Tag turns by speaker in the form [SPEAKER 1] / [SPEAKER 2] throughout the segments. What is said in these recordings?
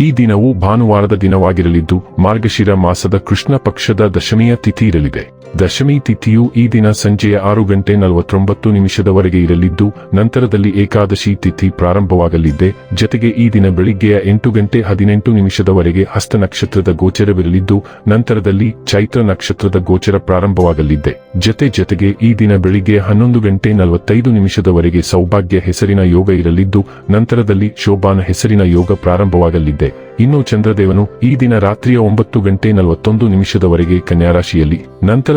[SPEAKER 1] ಈ ದಿನವು ಭಾನುವಾರದ ದಿನವಾಗಿರಲಿದ್ದು ಮಾರ್ಗಶಿರ ಮಾಸದ ಕೃಷ್ಣ ಪಕ್ಷದ ದಶಮಿಯ ತಿಥಿ ಇರಲಿದೆ. ದಶಮಿ ತಿಥಿಯು ಈ ದಿನ ಸಂಜೆಯ ಆರು ಗಂಟೆ ನಲವತ್ತೊಂಬತ್ತು ನಿಮಿಷದವರೆಗೆ ಇರಲಿದ್ದು, ನಂತರದಲ್ಲಿ ಏಕಾದಶಿ ತಿಥಿ ಪ್ರಾರಂಭವಾಗಲಿದೆ. ಜತೆಗೆ ಈ ದಿನ ಬೆಳಿಗ್ಗೆಯ ಎಂಟು ಗಂಟೆ ಹದಿನೆಂಟು ನಿಮಿಷದವರೆಗೆ ಹಸ್ತ ನಕ್ಷತ್ರದ ಗೋಚರವಿರಲಿದ್ದು, ನಂತರದಲ್ಲಿ ಚೈತ್ರ ನಕ್ಷತ್ರದ ಗೋಚರ ಪ್ರಾರಂಭವಾಗಲಿದೆ. ಜತೆ ಜೊತೆಗೆ ಈ ದಿನ ಬೆಳಿಗ್ಗೆ ಹನ್ನೊಂದು ಗಂಟೆ ನಲವತ್ತೈದು ನಿಮಿಷದವರೆಗೆ ಸೌಭಾಗ್ಯ ಹೆಸರಿನ ಯೋಗ ಇರಲಿದ್ದು, ನಂತರದಲ್ಲಿ ಶೋಭಾನ ಹೆಸರಿನ ಯೋಗ ಪ್ರಾರಂಭವಾಗಲಿದೆ. ಇನ್ನು ಚಂದ್ರದೇವನು ಈ ದಿನ ರಾತ್ರಿಯ ಒಂಬತ್ತು ಗಂಟೆ ನಲವತ್ತೊಂದು ನಿಮಿಷದವರೆಗೆ ಕನ್ಯಾ ರಾಶಿಯಲ್ಲಿ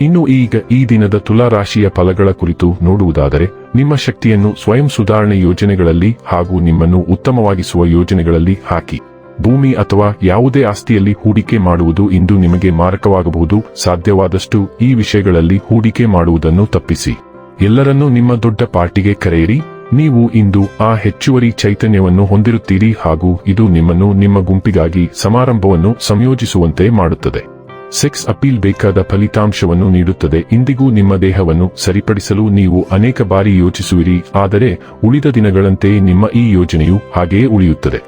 [SPEAKER 1] ಇನ್ನು ಈಗ ಈ ದಿನದ ತುಲಾ ರಾಶಿಯ ಫಲಗಳ ಕುರಿತು ನೋಡುವುದಾದರೆ, ನಿಮ್ಮ ಶಕ್ತಿಯನ್ನು ಸ್ವಯಂ ಸುಧಾರಣೆ ಯೋಜನೆಗಳಲ್ಲಿ ಹಾಗೂ ನಿಮ್ಮನ್ನು ಉತ್ತಮವಾಗಿಸುವ ಯೋಜನೆಗಳಲ್ಲಿ ಹಾಕಿ. ಭೂಮಿ ಅಥವಾ ಯಾವುದೇ ಆಸ್ತಿಯಲ್ಲಿ ಹೂಡಿಕೆ ಮಾಡುವುದು ಇಂದು ನಿಮಗೆ ಮಾರಕವಾಗಬಹುದು. ಸಾಧ್ಯವಾದಷ್ಟು ಈ ವಿಷಯಗಳಲ್ಲಿ ಹೂಡಿಕೆ ಮಾಡುವುದನ್ನು ತಪ್ಪಿಸಿ. ಎಲ್ಲರನ್ನೂ ನಿಮ್ಮ ದೊಡ್ಡ ಪಾರ್ಟಿಗೆ ಕರೆಯಿರಿ. ನೀವು ಇಂದು ಆ ಹೆಚ್ಚುವರಿ ಚೈತನ್ಯವನ್ನು ಹೊಂದಿರುತ್ತೀರಿ ಹಾಗೂ ಇದು ನಿಮ್ಮನ್ನು ನಿಮ್ಮ ಗುಂಪಿಗಾಗಿ ಸಮಾರಂಭವನ್ನು ಸಂಯೋಜಿಸುವಂತೆ ಮಾಡುತ್ತದೆ. ಸೆಕ್ಸ್ ಅಪೀಲ್ ಬೇಕಾದ ಫಲಿತಾಂಶವನ್ನು ನೀಡುತ್ತದೆ. ಇಂದಿಗೂ ನಿಮ್ಮ ದೇಹವನ್ನು ಸರಿಪಡಿಸಲು ನೀವು ಅನೇಕ ಬಾರಿ ಯೋಚಿಸುವಿರಿ. ಆದರೆ, ಉಳಿದ ದಿನಗಳಂತೆ ನಿಮ್ಮ ಈ ಯೋಜನೆಯು ಹಾಗೆಯೇ ಉಳಿಯುತ್ತದೆ.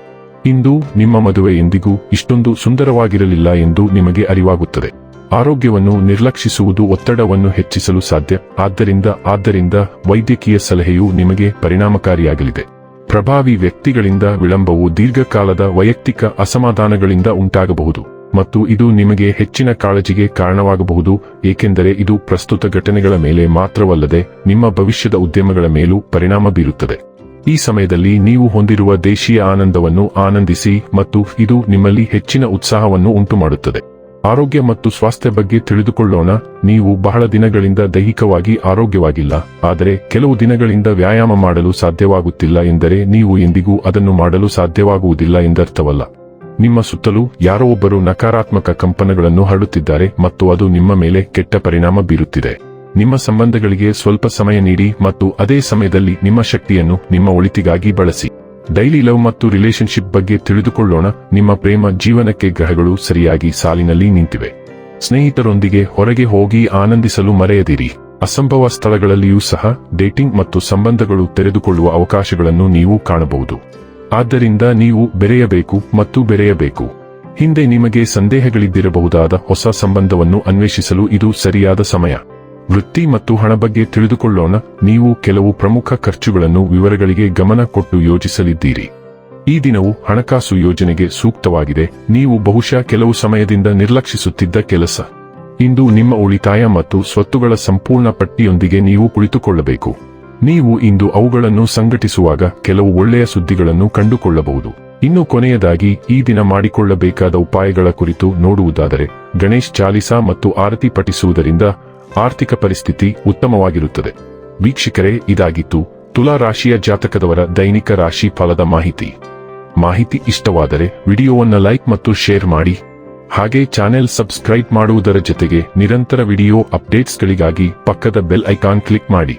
[SPEAKER 1] ಇಂದು ನಿಮ್ಮ ಮದುವೆ ಎಂದಿಗೂ ಇಷ್ಟೊಂದು ಸುಂದರವಾಗಿರಲಿಲ್ಲ ಎಂದು ನಿಮಗೆ ಅರಿವಾಗುತ್ತದೆ. ಆರೋಗ್ಯವನ್ನು ನಿರ್ಲಕ್ಷಿಸುವುದು ಒತ್ತಡವನ್ನು ಹೆಚ್ಚಿಸಲು ಸಾಧ್ಯ. ಆದ್ದರಿಂದ ಆದ್ದರಿಂದ ವೈದ್ಯಕೀಯ ಸಲಹೆಯು ನಿಮಗೆ ಪರಿಣಾಮಕಾರಿಯಾಗಲಿದೆ. ಪ್ರಭಾವಿ ವ್ಯಕ್ತಿಗಳಿಂದ ವಿಳಂಬವು ದೀರ್ಘಕಾಲದ ವೈಯಕ್ತಿಕ ಅಸಮಾಧಾನಗಳಿಂದ ಉಂಟಾಗಬಹುದು. ಮತ್ತು ಇದು ನಿಮಗೆ ಹೆಚ್ಚಿನ ಕಾಳಜಿಗೆ ಕಾರಣವಾಗಬಹುದು, ಏಕೆಂದರೆ ಇದು ಪ್ರಸ್ತುತ ಘಟನೆಗಳ ಮೇಲೆ ಮಾತ್ರವಲ್ಲದೆ ನಿಮ್ಮ ಭವಿಷ್ಯದ ಉದ್ಯಮಗಳ ಮೇಲೂ ಪರಿಣಾಮ ಬೀರುತ್ತದೆ. ಈ ಸಮಯದಲ್ಲಿ ನೀವು ಹೊಂದಿರುವ ದೇಶೀಯ ಆನಂದವನ್ನು ಆನಂದಿಸಿ ಮತ್ತು ಇದು ನಿಮ್ಮಲ್ಲಿ ಹೆಚ್ಚಿನ ಉತ್ಸಾಹವನ್ನು ಉಂಟುಮಾಡುತ್ತದೆ. ಆರೋಗ್ಯ ಮತ್ತು ಸ್ವಾಸ್ಥ್ಯ ಬಗ್ಗೆ ತಿಳಿದುಕೊಳ್ಳೋಣ, ನೀವು ಬಹಳ ದಿನಗಳಿಂದ ದೈಹಿಕವಾಗಿ ಆರೋಗ್ಯವಾಗಿಲ್ಲ, ಆದರೆ ಕೆಲವು ದಿನಗಳಿಂದ ವ್ಯಾಯಾಮ ಮಾಡಲು ಸಾಧ್ಯವಾಗುತ್ತಿಲ್ಲ ಎಂದರೆ ನೀವು ಎಂದಿಗೂ ಅದನ್ನು ಮಾಡಲು ಸಾಧ್ಯವಾಗುವುದಿಲ್ಲ ಎಂದರ್ಥವಲ್ಲ. ನಿಮ್ಮ ಸುತ್ತಲೂ ಯಾರೋ ಒಬ್ಬರು ನಕಾರಾತ್ಮಕ ಕಂಪನಗಳನ್ನು ಹರಡುತ್ತಿದ್ದಾರೆ ಮತ್ತು ಅದು ನಿಮ್ಮ ಮೇಲೆ ಕೆಟ್ಟ ಪರಿಣಾಮ ಬೀರುತ್ತಿದೆ. ನಿಮ್ಮ ಸಂಬಂಧಗಳಿಗೆ ಸ್ವಲ್ಪ ಸಮಯ ನೀಡಿ ಮತ್ತು ಅದೇ ಸಮಯದಲ್ಲಿ ನಿಮ್ಮ ಶಕ್ತಿಯನ್ನು ನಿಮ್ಮ ಒಳಿತಿಗಾಗಿ ಬಳಸಿ. ಡೈಲಿ ಲವ್ ಮತ್ತು ರಿಲೇಶನ್ಶಿಪ್ ಬಗ್ಗೆ ತಿಳಿದುಕೊಳ್ಳೋಣ. ನಿಮ್ಮ ಪ್ರೇಮ ಜೀವನಕ್ಕೆ ಗ್ರಹಗಳು ಸರಿಯಾಗಿ ಸಾಲಿನಲ್ಲಿ ನಿಂತಿವೆ. ಸ್ನೇಹಿತರೊಂದಿಗೆ ಹೊರಗೆ ಹೋಗಿ ಆನಂದಿಸಲು ಮರೆಯದಿರಿ. ಅಸಂಭವ ಸ್ಥಳಗಳಲ್ಲಿಯೂ ಸಹ ಡೇಟಿಂಗ್ ಮತ್ತು ಸಂಬಂಧಗಳು ತೆರೆದುಕೊಳ್ಳುವ ಅವಕಾಶಗಳನ್ನು ನೀವು ಕಾಣಬಹುದು. ಆದ್ದರಿಂದ ನೀವು ಬೆರೆಯಬೇಕು ಮತ್ತು ಬೆರೆಯಬೇಕು. ಹಿಂದೆ ನಿಮಗೆ ಸಂದೇಹಗಳಿದ್ದಿರಬಹುದಾದ ಹೊಸ ಸಂಬಂಧವನ್ನು ಅನ್ವೇಷಿಸಲು ಇದು ಸರಿಯಾದ ಸಮಯ. ವೃತ್ತಿ ಮತ್ತು ಹಣ ಬಗ್ಗೆ ತಿಳಿದುಕೊಳ್ಳೋಣ, ನೀವು ಕೆಲವು ಪ್ರಮುಖ ಖರ್ಚುಗಳನ್ನು ವಿವರಗಳಿಗೆ ಗಮನ ಕೊಟ್ಟು ಯೋಜಿಸಲಿದ್ದೀರಿ ಈ ದಿನವು ಹಣಕಾಸು ಯೋಜನೆಗೆ ಸೂಕ್ತವಾಗಿದೆ, ನೀವು ಬಹುಶಃ ಕೆಲವು ಸಮಯದಿಂದ ನಿರ್ಲಕ್ಷಿಸುತ್ತಿದ್ದ ಕೆಲಸ. ಇಂದು ನಿಮ್ಮ ಉಳಿತಾಯ ಮತ್ತು ಸ್ವತ್ತುಗಳ ಸಂಪೂರ್ಣ ಪಟ್ಟಿಯೊಂದಿಗೆ ನೀವು ಕುಳಿತುಕೊಳ್ಳಬೇಕು. ನೀವು ಇಂದು ಅವುಗಳನ್ನು ಸಂಘಟಿಸುವಾಗ ಕೆಲವು ಒಳ್ಳೆಯ ಸುದ್ದಿಗಳನ್ನು ಕಂಡುಕೊಳ್ಳಬಹುದು. ಇನ್ನು ಕೊನೆಯದಾಗಿ, ಈ ದಿನ ಮಾಡಿಕೊಳ್ಳಬೇಕಾದ ಉಪಾಯಗಳ ಕುರಿತು ನೋಡುವುದಾದರೆ, ಗಣೇಶ್ ಚಾಲಿಸಾ ಮತ್ತು ಆರತಿ ಪಠಿಸುವುದರಿಂದ ಆರ್ಥಿಕ ಪರಿಸ್ಥಿತಿ ಉತ್ತಮವಾಗಿರುತ್ತದೆ. ವೀಕ್ಷಕರೇ, ಇದಾಗಿತ್ತು ತುಲಾ ರಾಶಿಯ ಜಾತಕದವರ ದೈನಿಕ ರಾಶಿ ಫಲದ ಮಾಹಿತಿ. ಮಾಹಿತಿ ಇಷ್ಟವಾದರೆ ವಿಡಿಯೋವನ್ನು ಲೈಕ್ ಮತ್ತು ಶೇರ್ ಮಾಡಿ. ಹಾಗೆ ಚಾನೆಲ್ ಸಬ್ಸ್ಕ್ರೈಬ್ ಮಾಡುವುದರ ಜೊತೆಗೆ ನಿರಂತರ ವಿಡಿಯೋ ಅಪ್ಡೇಟ್ಸ್ಗಳಿಗಾಗಿ ಪಕ್ಕದ ಬೆಲ್ ಐಕಾನ್ ಕ್ಲಿಕ್ ಮಾಡಿ.